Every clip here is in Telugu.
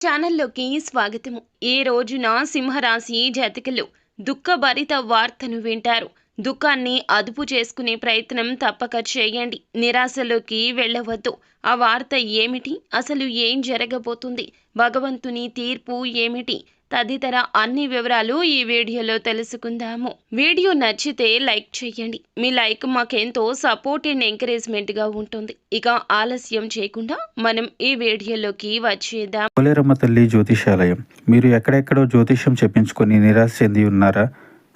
ఛానల్లోకి స్వాగతము ఈ రోజున సింహరాశి జాతకులు దుఃఖభరిత వార్తను వింటారు. దుఃఖాన్ని అదుపు చేసుకునే ప్రయత్నం తప్పక చేయండి. నిరాశలోకి వెళ్ళవద్దు. ఆ వార్త ఏమిటి? అసలు ఏం జరగబోతుంది? భగవంతుని తీర్పు ఏమిటి? తదితర అన్ని వివరాలు ఈ వీడియోలో తెలుసుకుందాము. వీడియో నచ్చితే లైక్ చేయండి. మీ లైక్ మాకెంతో సపోర్ట్ అండ్ ఎంకరేజ్మెంట్గా ఉంటుంది. ఇక ఆలస్యం చేయకుండా మనం ఈ వీడియోలోకి వచ్చేద్దాం. పోలేరమ్మ తల్లి జ్యోతిషాలయం. మీరు ఎక్కడెక్కడో జ్యోతిష్యం చెప్పించుకొని నిరాశ చెంది ఉన్నారా?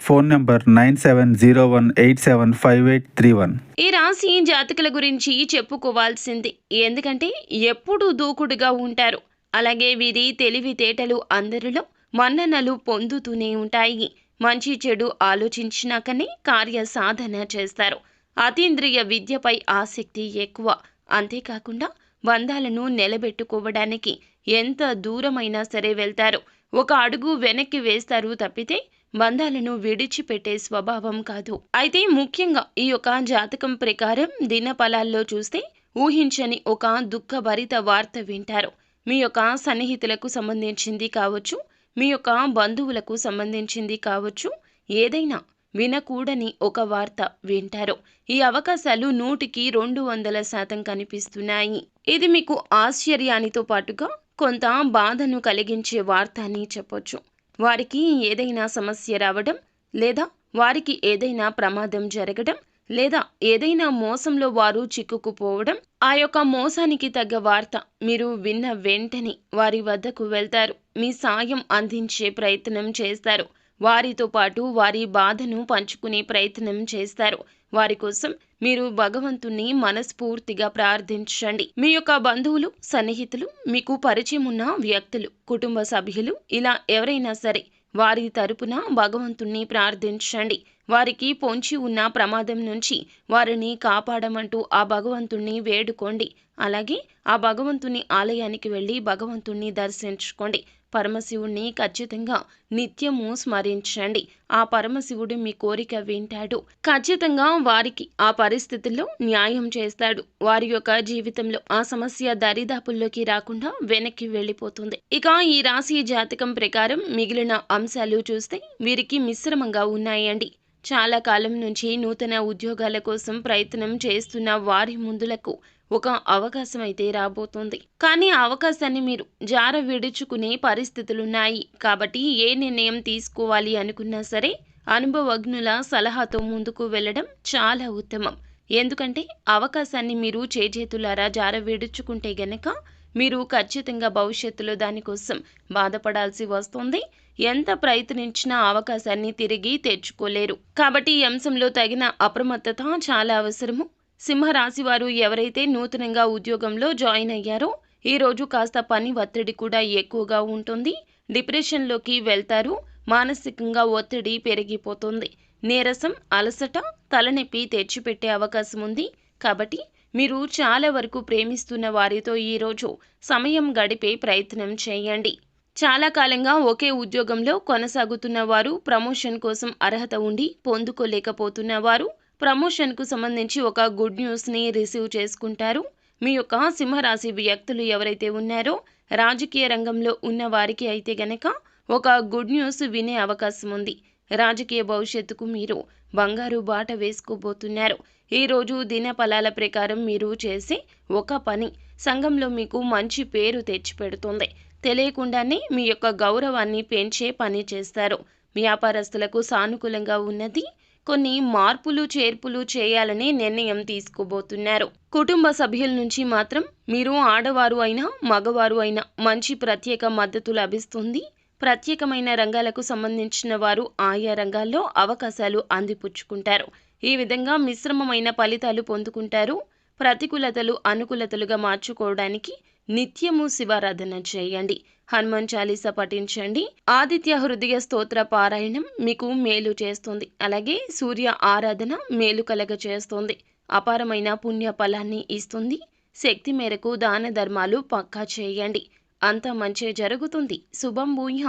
Phone number nine seven zero one eight seven five eight three one. ఈ రాశి జాతకుల గురించి చెప్పుకోవాల్సింది. ఎందుకంటే ఎప్పుడూ దూకుడుగా ఉంటారు. అలాగే వీరి తెలివితేటలు అందరిలో మన్ననలు పొందుతూనే ఉంటాయి. మంచి చెడు ఆలోచించినాకనే కార్య సాధన చేస్తారు. అతీంద్రియ విద్యపై ఆసక్తి ఎక్కువ. అంతేకాకుండా బంధాలను నిలబెట్టుకోవడానికి ఎంత దూరమైనా సరే వెళ్తారు. ఒక అడుగు వెనక్కి వేస్తారు తప్పితే బంధాలను విడిచిపెట్టే స్వభావం కాదు. అయితే ముఖ్యంగా ఈ యొక్క జాతకం ప్రకారం దినఫలాల్లో చూస్తే ఊహించని ఒక దుఃఖభరిత వార్త వింటారు. మీ యొక్క సన్నిహితులకు సంబంధించింది కావచ్చు మీ యొక్క బంధువులకు సంబంధించింది కావచ్చు ఏదైనా వినకూడని ఒక వార్త వింటారు. ఈ అవకాశాలు నూటికి రెండు వందల శాతం కనిపిస్తున్నాయి. ఇది మీకు ఆశ్చర్యానితో పాటుగా కొంత బాధను కలిగించే వార్త అని చెప్పొచ్చు. వారికి ఏదైనా సమస్య రావడం లేదా వారికి ఏదైనా ప్రమాదం జరగడం లేదా ఏదైనా మోసంలో వారు చిక్కుకుపోవడం ఆ యొక్క మోసానికి తగ్గ వార్త మీరు విన్న వెంటనే వారి వద్దకు వెళ్తారు. మీ సాయం అందించే ప్రయత్నం చేస్తారు. వారితో పాటు వారి బాధను పంచుకునే ప్రయత్నం చేస్తారు. వారి కోసం మీరు భగవంతుణ్ణి మనస్ఫూర్తిగా ప్రార్థించండి. మీ యొక్క బంధువులు సన్నిహితులు మీకు పరిచయం ఉన్న వ్యక్తులు కుటుంబ సభ్యులు ఇలా ఎవరైనా సరే వారి తరపున భగవంతుణ్ణి ప్రార్థించండి. వారికి పొంచి ఉన్న ప్రమాదం నుంచి వారిని కాపాడమంటూ ఆ భగవంతుణ్ణి వేడుకోండి. అలాగే ఆ భగవంతుని ఆలయానికి వెళ్ళి భగవంతుణ్ణి దర్శించుకోండి. పరమశివుణ్ణి ఖచ్చితంగా నిత్యము స్మరించండి. ఆ పరమశివుడు మీ కోరిక వింటాడు. ఖచ్చితంగా వారికి ఆ పరిస్థితుల్లో న్యాయం చేస్తాడు. వారి యొక్క జీవితంలో ఆ సమస్య దరిదాపుల్లోకి రాకుండా వెనక్కి వెళ్ళిపోతుంది. ఇక ఈ రాశి జాతకం ప్రకారం మిగిలిన అంశాలు చూస్తే వీరికి మిశ్రమంగా ఉన్నాయండి. చాలా కాలం నుంచి నూతన ఉద్యోగాల కోసం ప్రయత్నం చేస్తున్న వారి ముందులకు ఒక అవకాశం అయితే రాబోతోంది. కానీ ఆ అవకాశాన్ని మీరు జార విడుచుకునే పరిస్థితులున్నాయి. కాబట్టి ఏ నిర్ణయం తీసుకోవాలి అనుకున్నా సరే అనుభవజ్ఞుల సలహాతో ముందుకు వెళ్ళడం చాలా ఉత్తమం. ఎందుకంటే అవకాశాన్ని మీరు చేజేతులారా జార విడుచుకుంటే గనక మీరు ఖచ్చితంగా భవిష్యత్తులో దానికోసం బాధపడాల్సి వస్తుంది. ఎంత ప్రయత్నించినా అవకాశాన్ని తిరిగి తెచ్చుకోలేరు. కాబట్టి ఈ అంశంలో తగిన అప్రమత్తత చాలా అవసరము. సింహరాశి వారు ఎవరైతే నూతనంగా ఉద్యోగంలో జాయిన్ అయ్యారో ఈరోజు కాస్త పని ఒత్తిడి కూడా ఎక్కువగా ఉంటుంది. డిప్రెషన్లోకి వెళ్తారు. మానసికంగా ఒత్తిడి పెరిగిపోతుంది. నీరసం అలసట తలనొప్పి తెచ్చిపెట్టే అవకాశం ఉంది కాబట్టి మీరు చాలా వరకు ప్రేమిస్తున్న వారితో ఈరోజు సమయం గడిపే ప్రయత్నం చేయండి. చాలా కాలంగా ఒకే ఉద్యోగంలో కొనసాగుతున్న వారు ప్రమోషన్ కోసం అర్హత ఉండి పొందుకోలేకపోతున్న వారు ప్రమోషన్కు సంబంధించి ఒక గుడ్ న్యూస్ని రిసీవ్ చేసుకుంటారు. మీ యొక్క సింహరాశి వ్యక్తులు ఎవరైతే ఉన్నారో రాజకీయ రంగంలో ఉన్న వారికి అయితే గనక ఒక గుడ్ న్యూస్ వినే అవకాశం ఉంది. రాజకీయ భవిష్యత్తుకు మీరు బంగారు బాట వేసుకోబోతున్నారు. ఈరోజు దినఫలాల ప్రకారం మీరు చేసే ఒక పని సంఘంలో మీకు మంచి పేరు తెచ్చిపెడుతుంది. తెలియకుండానే మీ యొక్క గౌరవాన్ని పెంచే పని చేస్తారు. వ్యాపారస్తులకు సానుకూలంగా ఉన్నది కొన్ని మార్పులు చేర్పులు చేయాలని నిర్ణయం తీసుకోబోతున్నారు. కుటుంబ సభ్యుల నుంచి మాత్రం మీరు ఆడవారు అయినా మగవారు అయినా మంచి ప్రత్యేక మద్దతు లభిస్తుంది. ప్రత్యేకమైన రంగాలకు సంబంధించిన వారు ఆయా రంగాల్లో అవకాశాలు అందిపుచ్చుకుంటారు. ఈ విధంగా మిశ్రమమైన ఫలితాలు పొందుకుంటారు. ప్రతికూలతలు అనుకూలతలుగా మార్చుకోవడానికి నిత్యము శివారాధన చేయండి. హనుమాన్ చాలీస పఠించండి. ఆదిత్య హృదయ స్తోత్ర పారాయణం మీకు మేలు చేస్తుంది. అలాగే సూర్య ఆరాధన మేలు కలగ చేస్తుంది అపారమైన పుణ్య ఫలాన్ని ఇస్తుంది. శక్తి మేరకు దాన ధర్మాలు పక్కా చేయండి. అంత మంచి జరుగుతుంది. శుభం భూయాన్